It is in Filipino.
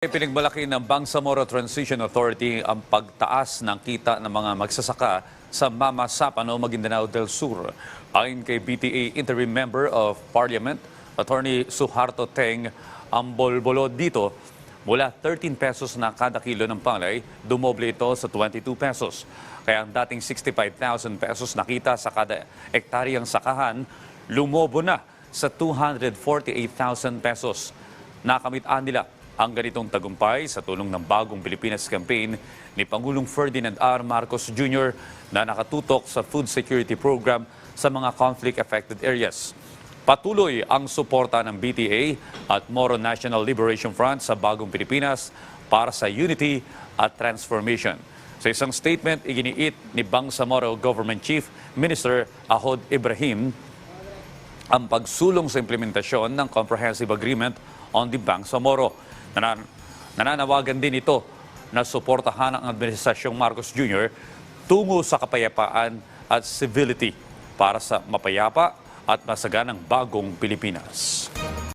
Pinagmalaki ng Bangsamoro Transition Authority ang pagtaas ng kita ng mga magsasaka sa Mama Sapano, Maguindanao del Sur. Ayon kay BTA Interim Member of Parliament, Attorney Suharto Teng, ang bolbolo dito mula 13 pesos na kada kilo ng palay, dumoble ito sa 22 pesos. Kaya ang dating 65,000 pesos na kita sa kada ektaryang sakahan, lumobo na sa 248,000 pesos. Nakamitaan nila ang ganitong tagumpay sa tulong ng bagong Pilipinas campaign ni Pangulong Ferdinand R. Marcos Jr. na nakatutok sa food security program sa mga conflict-affected areas. Patuloy ang suporta ng BTA at Moro National Liberation Front sa bagong Pilipinas para sa unity at transformation. Sa isang statement, iginiit ni Bangsamoro Government Chief Minister Ahod Ibrahim ang pagsulong sa implementasyon ng Comprehensive Agreement on the Bangsamoro. Nanan nananawagan din ito na suportahan ang Administrasyong Marcos Jr. tungo sa kapayapaan at civility para sa mapayapa at masaganang bagong Pilipinas.